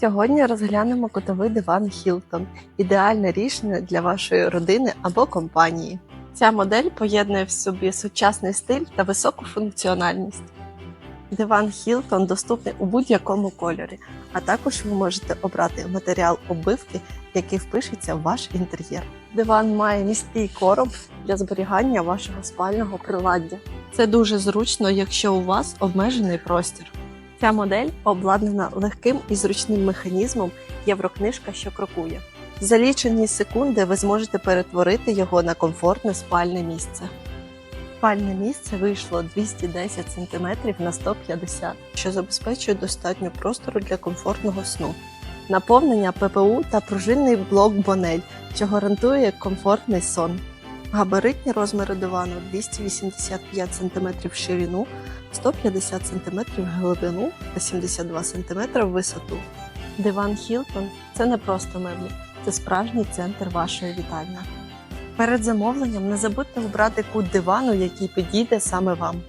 Сьогодні розглянемо котовий диван Hilton. Ідеальне рішення для вашої родини або компанії. Ця модель поєднує в собі сучасний стиль та високу функціональність. Диван Hilton доступний у будь-якому кольорі, а також ви можете обрати матеріал оббивки, який впишеться в ваш інтер'єр. Диван має міський короб для зберігання вашого спального приладдя. Це дуже зручно, якщо у вас обмежений простір. Ця модель обладнана легким і зручним механізмом Єврокнижка, що крокує. За лічені секунди ви зможете перетворити його на комфортне спальне місце. Спальне місце вийшло 210 см на 150 що забезпечує достатньо простору для комфортного сну. Наповнення ППУ та пружинний блок Бонель, що гарантує комфортний сон. Габаритні розміри дивану 285 см в ширину, 150 см в глибину та 72 см в висоту. Диван Хілтон – це не просто меблі, це справжній центр вашої вітальні. Перед замовленням не забудьте обрати кут дивану, який підійде саме вам.